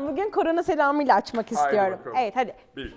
hocam bugün korona selamıyla açmak istiyorum. bakalım. Evet hadi. Bir,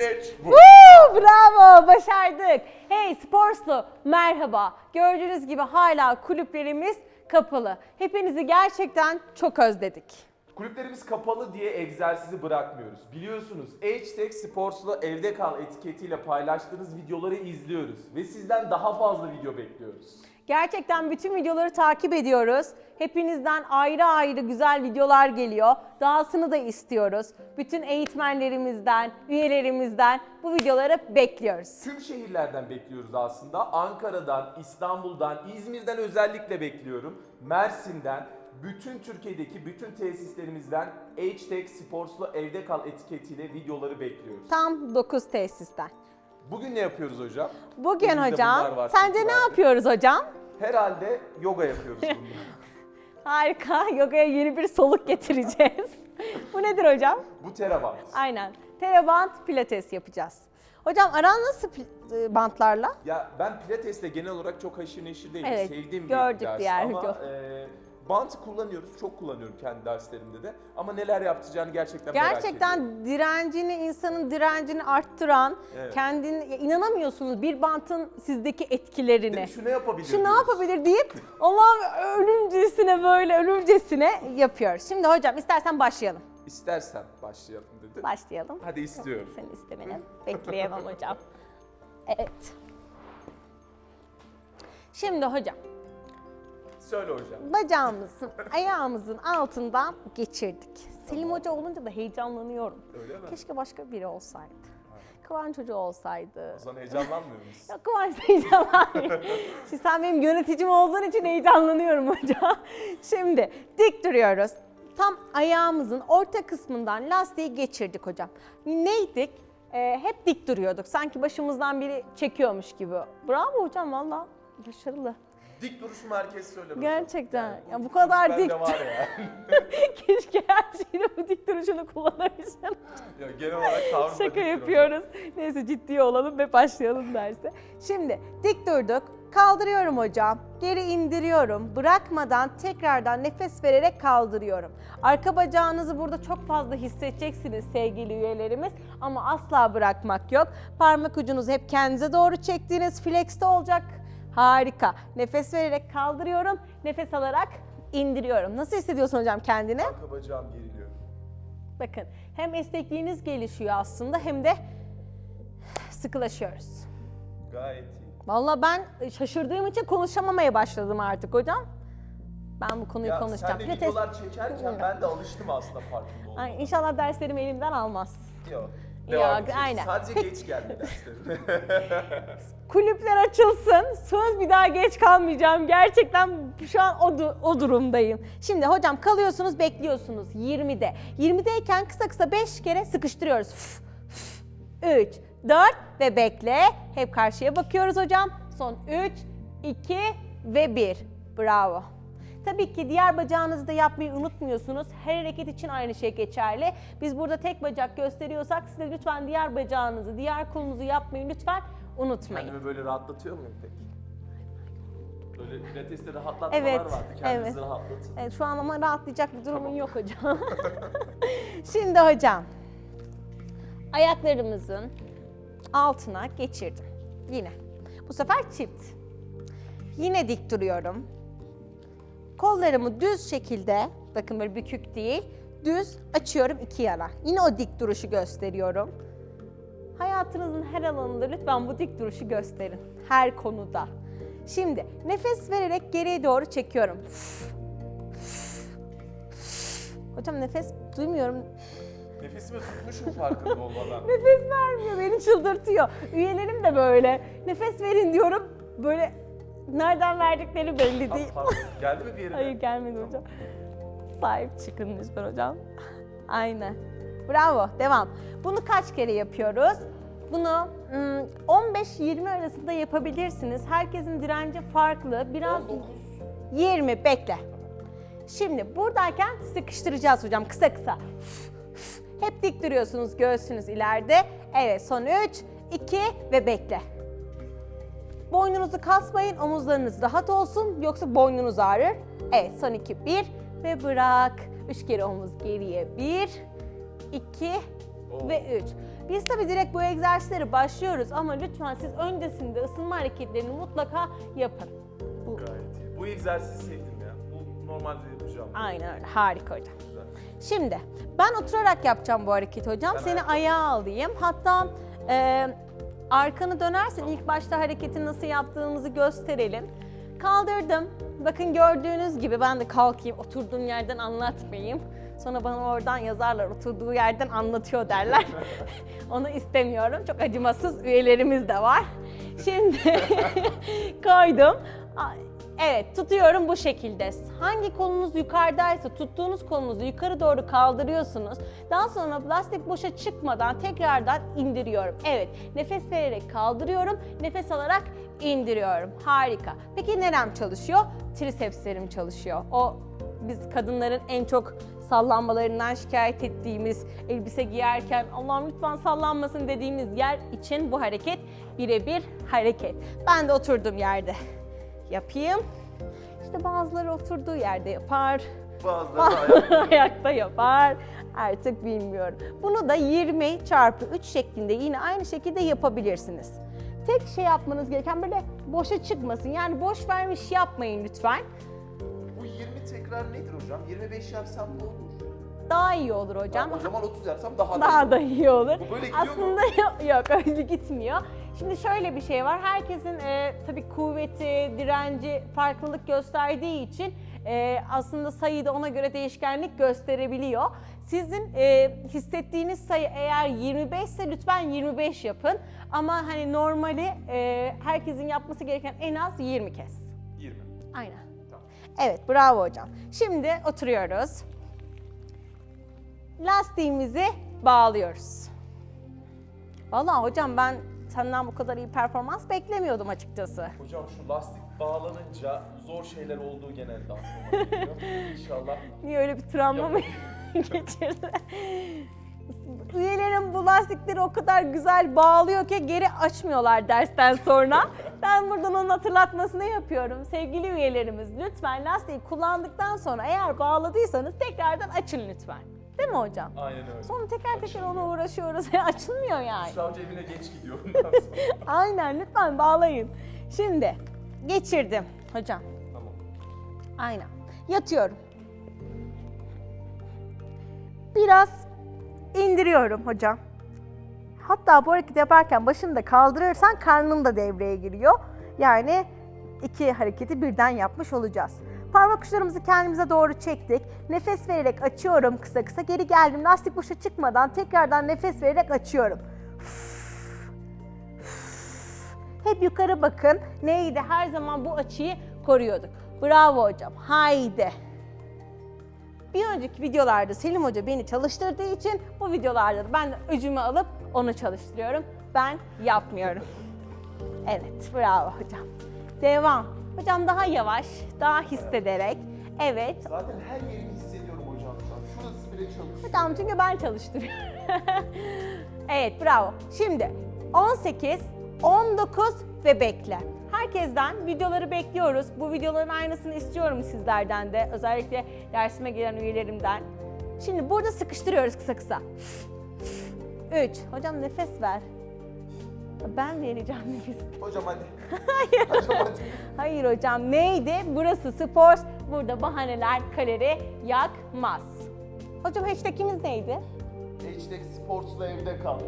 üç, bu. Woo, bravo başardık. Hey Sportslu merhaba. Gördüğünüz gibi hala kulüplerimiz kapalı. Hepinizi gerçekten çok özledik. Kulüplerimiz kapalı diye egzersizi bırakmıyoruz. Biliyorsunuz H-Tech Sports'la evde kal etiketiyle paylaştığınız videoları izliyoruz. Ve sizden daha fazla video bekliyoruz. Gerçekten bütün videoları takip ediyoruz. Hepinizden ayrı ayrı güzel videolar geliyor. Dahasını da istiyoruz. Bütün eğitmenlerimizden, üyelerimizden bu videoları bekliyoruz. Tüm şehirlerden bekliyoruz aslında. Ankara'dan, İstanbul'dan, İzmir'den özellikle bekliyorum. Mersin'den, bütün Türkiye'deki bütün tesislerimizden H-Tech Sports'la evde kal etiketiyle videoları bekliyoruz. Tam 9 tesisten. Bugün ne yapıyoruz hocam? Bugün Elimizde bunlar hocam, var, sence çünkü ne yapıyoruz hocam? Herhalde yoga yapıyoruz bugün. Harika, yogaya yeni bir soluk getireceğiz. bu nedir hocam? Bu terabat. Aynen, teraband pilates yapacağız. Hocam aran nasıl pil- e, bantlarla? Ya ben pilatesle genel olarak çok haşır neşir değilim. Evet, Sevdiğim bir ders diğer ama e, bant kullanıyoruz. Çok kullanıyorum kendi derslerimde de. Ama neler yapacağını gerçekten, merak ediyorum. Gerçekten direncini, insanın direncini arttıran, Evet. kendin ya inanamıyorsunuz bir bantın sizdeki etkilerini. Değil? Şu ne yapabilir? Şu ne yapabilir deyip Allah'ım ölümcesine böyle ölümcesine yapıyoruz. Şimdi hocam istersen başlayalım. İstersen başlayalım dedi. Başlayalım. Hadi istiyorum. Senin istemeni bekleyemem hocam. Evet. Şimdi hocam Söyle hocam. bacağımızın ayağımızın altından geçirdik. Selim Hoca olunca da heyecanlanıyorum. Öyle mi? Keşke başka biri olsaydı. Kıvanç Hoca olsaydı. O zaman heyecanlanmıyor musun? Ya Kıvanç heyecanlanmıyor. Şimdi sen benim yöneticim olduğun için heyecanlanıyorum hocam. Şimdi dik duruyoruz. Tam ayağımızın orta kısmından lastiği geçirdik hocam. Neydik? Ee, hep dik duruyorduk. Sanki başımızdan biri çekiyormuş gibi. Bravo hocam valla. Başarılı. Dik duruş merkezi söyle hocam. Gerçekten. bu Ya bu kadar bende dik- var ya. Keşke her şeyde bu dik duruşunu kullanabilsem. ya genel olarak tavrım da dik Şaka yapıyoruz. Neyse ciddi olalım ve başlayalım derse. Şimdi dik durduk. Kaldırıyorum hocam. Geri indiriyorum. Bırakmadan tekrardan nefes vererek kaldırıyorum. Arka bacağınızı burada çok fazla hissedeceksiniz sevgili üyelerimiz. Ama asla bırakmak yok. Parmak ucunuzu hep kendinize doğru çektiğiniz flexte olacak. Harika. Nefes vererek kaldırıyorum. Nefes alarak indiriyorum. Nasıl hissediyorsun hocam kendini? Arka bacağım geriliyor. Bakın hem esnekliğiniz gelişiyor aslında hem de sıkılaşıyoruz. Gayet iyi. Vallahi ben şaşırdığım için konuşamamaya başladım artık hocam. Ben bu konuyu Ya konuşacağım. sen de videolar çekerken ben de alıştım aslında farkında oldum. İnşallah derslerimi elimden almaz. Yok. Devam edeceğiz. aynen. Sadece geç geldi. Kulüpler açılsın. Söz bir daha geç kalmayacağım. Gerçekten şu an o, du- o durumdayım. Şimdi hocam kalıyorsunuz bekliyorsunuz 20'de. 20'deyken kısa kısa 5 kere sıkıştırıyoruz. Üf, üf. 3, 4 ve bekle. Hep karşıya bakıyoruz hocam. Son 3, 2 ve 1. Bravo. Tabii ki diğer bacağınızı da yapmayı unutmuyorsunuz. Her hareket için aynı şey geçerli. Biz burada tek bacak gösteriyorsak siz de lütfen diğer bacağınızı, diğer kolunuzu yapmayı lütfen unutmayın. Kendimi böyle rahatlatıyor muyum peki? Böyle pilateste rahatlatmalar Evet, vardı. Kendinizi evet. rahatlatın. Evet, şu an ama rahatlayacak bir durumun yok hocam. Şimdi hocam, ayaklarımızın altına geçirdim. Yine. Bu sefer çift. Yine dik duruyorum. Kollarımı düz şekilde, bakın böyle bükük değil, düz açıyorum iki yana. Yine o dik duruşu gösteriyorum. Hayatınızın her alanında lütfen bu dik duruşu gösterin. Her konuda. Şimdi nefes vererek geriye doğru çekiyorum. Hocam nefes duymuyorum. Nefesimi tutmuşum farkında olmadan. Nefes vermiyor, beni çıldırtıyor. Üyelerim de böyle. Nefes verin diyorum. Böyle nereden verdikleri belli Ah, değil. pardon. Geldi mi bir yerine? Hayır gelmedi hocam. Sahip çıkın lütfen hocam. Aynen. Bravo. Devam. Bunu kaç kere yapıyoruz? Bunu hmm, 15-20 arasında yapabilirsiniz. Herkesin direnci farklı. Biraz 19. 20 bekle. Şimdi buradayken sıkıştıracağız hocam kısa kısa. Hep dik duruyorsunuz göğsünüz ileride. Evet son 3, 2 ve bekle. Boynunuzu kasmayın, omuzlarınız rahat olsun yoksa boynunuz ağrır. Evet son 2, 1 ve bırak. Üç kere omuz geriye. Bir, iki ve üç. Biz tabii direkt bu egzersizlere başlıyoruz ama lütfen siz öncesinde ısınma hareketlerini mutlaka yapın. Bu Gayet iyi. Bu egzersizi sevdim ya. Bu normalde yapacağım. aynen öyle. Harika hocam. Güzel. Şimdi ben oturarak yapacağım bu hareketi hocam. Ben Seni ayağa alayım. Hatta e, arkanı dönersen ilk başta hareketi nasıl yaptığımızı gösterelim. Kaldırdım. Bakın gördüğünüz gibi ben de kalkayım. Oturduğum yerden anlatmayayım. Sonra bana oradan yazarlar oturduğu yerden anlatıyor derler. Onu istemiyorum. Çok acımasız üyelerimiz de var. Şimdi koydum. Evet tutuyorum bu şekilde. Hangi kolunuz yukarıdaysa tuttuğunuz kolunuzu yukarı doğru kaldırıyorsunuz. Daha sonra lastik boşa çıkmadan tekrardan indiriyorum. Evet nefes vererek kaldırıyorum. Nefes alarak indiriyorum. Harika. Peki nerem çalışıyor? Trisepslerim çalışıyor. O biz kadınların en çok sallanmalarından şikayet ettiğimiz elbise giyerken Allah'ım lütfen sallanmasın dediğimiz yer için bu hareket birebir hareket. Ben de oturduğum yerde yapayım. İşte bazıları oturduğu yerde yapar, Bazıları da ayak. ayakta yapar. Artık bilmiyorum. Bunu da 20 çarpı 3 şeklinde yine aynı şekilde yapabilirsiniz. Tek şey yapmanız gereken böyle boşa çıkmasın. Yani boş vermiş yapmayın lütfen. Bu 20 tekrar nedir hocam? 25 yapsam ne olur? Daha iyi olur hocam. o zaman 30 yapsam daha, Daha da iyi olur. Bu böyle gidiyor mu? Aslında yok, yok öyle gitmiyor. Şimdi şöyle bir şey var. Herkesin e, tabii kuvveti, direnci farklılık gösterdiği için e, aslında sayı da ona göre değişkenlik gösterebiliyor. Sizin e, hissettiğiniz sayı eğer 25 ise lütfen 25 yapın. Ama hani normali e, herkesin yapması gereken en az 20 kez. 20. Aynen. Tamam. Evet bravo hocam. Şimdi oturuyoruz. Lastiğimizi bağlıyoruz. Vallahi hocam ben senden bu kadar iyi performans beklemiyordum açıkçası. Hocam şu lastik bağlanınca zor şeyler olduğu genelde aklıma geliyor. İnşallah. Niye öyle bir travma mı geçirdi? Üyelerim bu lastikleri o kadar güzel bağlıyor ki geri açmıyorlar dersten sonra. Ben buradan onun hatırlatmasını yapıyorum. Sevgili üyelerimiz lütfen lastiği kullandıktan sonra eğer bağladıysanız tekrardan açın lütfen. Değil mi hocam? Aynen öyle. Sonra teker teker ona uğraşıyoruz. Açılmıyor yani. Savcı evine geç gidiyor ondan sonra. Aynen lütfen bağlayın. Şimdi geçirdim hocam. tamam. Aynen. Yatıyorum. Biraz indiriyorum hocam. Hatta bu hareketi yaparken başını da kaldırırsan karnın da devreye giriyor. Yani iki hareketi birden yapmış olacağız. Parmak uçlarımızı kendimize doğru çektik. Nefes vererek açıyorum kısa kısa. Geri geldim. Lastik boşa çıkmadan tekrardan nefes vererek açıyorum. Hep yukarı bakın. Neydi? Her zaman bu açıyı koruyorduk. Bravo hocam. Haydi. Bir önceki videolarda Selim Hoca beni çalıştırdığı için bu videolarda da ben de öcümü alıp onu çalıştırıyorum. Ben yapmıyorum. Evet, bravo hocam. Devam. Hocam daha yavaş, daha hissederek. Evet. Zaten her yerimi hissediyorum hocam şu an. Şurası bile çalışıyor. Hocam çünkü ben çalıştırıyorum. evet, bravo. Şimdi 18, 19 ve bekle. Herkesten videoları bekliyoruz. Bu videoların aynısını istiyorum sizlerden de. Özellikle dersime gelen üyelerimden. Şimdi burada sıkıştırıyoruz kısa kısa. 3. Hocam nefes ver. Ben vereceğim nefes. Hocam hadi. hocam hadi. Hayır hocam neydi? Burası spor. Burada bahaneler kalori yakmaz. Hocam hashtagimiz neydi? Hashtag sportsla evde kal.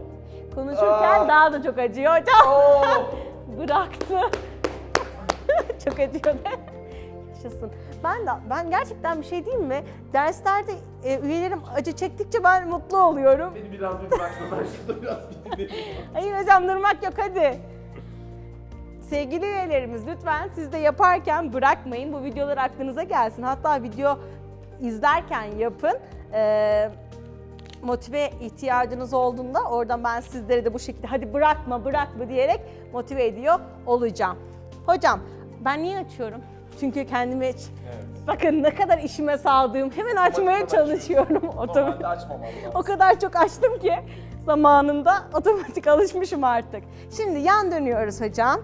Konuşurken Aa. daha da çok acıyor hocam. Oo! Bıraktı. çok acıyor Yaşasın. Ben de ben gerçekten bir şey diyeyim mi? Derslerde e, üyelerim acı çektikçe ben mutlu oluyorum. Beni biraz bir bırakma ben şurada biraz bir. Hayır hocam durmak yok hadi. Sevgili üyelerimiz lütfen siz de yaparken bırakmayın. Bu videolar aklınıza gelsin. Hatta video izlerken yapın. Ee, motive ihtiyacınız olduğunda oradan ben sizleri de bu şekilde hadi bırakma bırakma diyerek motive ediyor olacağım. Hocam ben niye açıyorum? Çünkü kendimi Evet. bakın ne kadar işime saldığım hemen açmaya çalışıyorum. Otomatik. O kadar çok açtım ki zamanında otomatik alışmışım artık. Şimdi yan dönüyoruz hocam.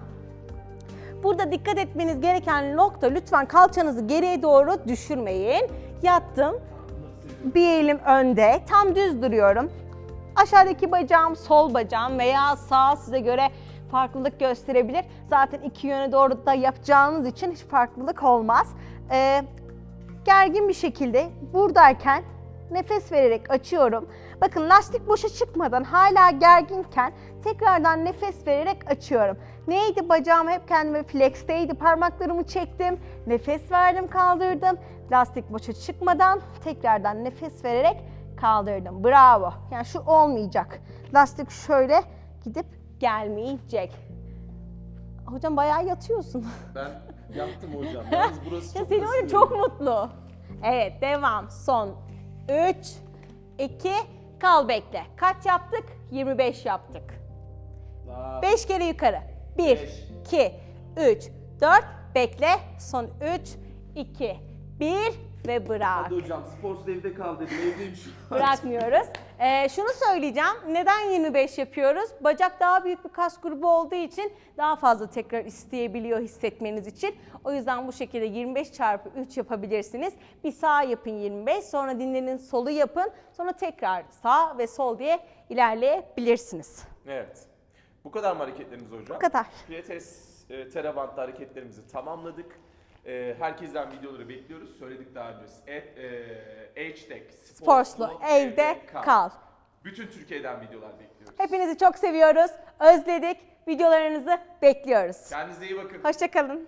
Burada dikkat etmeniz gereken nokta lütfen kalçanızı geriye doğru düşürmeyin. Yattım. Bir elim önde. Tam düz duruyorum. Aşağıdaki bacağım sol bacağım veya sağ size göre farklılık gösterebilir. Zaten iki yöne doğru da yapacağınız için hiç farklılık olmaz. Ee, gergin bir şekilde buradayken nefes vererek açıyorum. Bakın lastik boşa çıkmadan hala gerginken tekrardan nefes vererek açıyorum. Neydi bacağım hep kendime flexteydi. Parmaklarımı çektim. Nefes verdim kaldırdım. Lastik boşa çıkmadan tekrardan nefes vererek kaldırdım. Bravo. Yani şu olmayacak. Lastik şöyle gidip gelmeyecek. Hocam bayağı yatıyorsun. Ben yaptım hocam. Yalnız burası Ya çok seni var ya ısınıyor. çok mutlu. Evet devam. Son 3, 2, kal bekle. Kaç yaptık? 25 yaptık. Daha 5 kere yukarı. 1, Beş. 2, 3, 4, bekle. Son 3, 2, 1 ve bırak. Hadi hocam sporsuz evde kal dedim. Evdeyim şu an. Bırakmıyoruz. Ee, şunu söyleyeceğim. Neden 25 yapıyoruz? Bacak daha büyük bir kas grubu olduğu için daha fazla tekrar isteyebiliyor hissetmeniz için. O yüzden bu şekilde 25 çarpı 3 yapabilirsiniz. Bir sağ yapın 25, sonra dinlenin solu yapın. Sonra tekrar sağ ve sol diye ilerleyebilirsiniz. Evet. Bu kadar mı hareketlerimiz hocam? Bu kadar. Pilates e, terabantlı hareketlerimizi tamamladık. E, herkesten videoları bekliyoruz. Söyledik daha önce. Et, e, hashtag Sportslu, evde kal. Bütün Türkiye'den videolar bekliyoruz. Hepinizi çok seviyoruz. Özledik. Videolarınızı bekliyoruz. Kendinize iyi bakın. Hoşçakalın.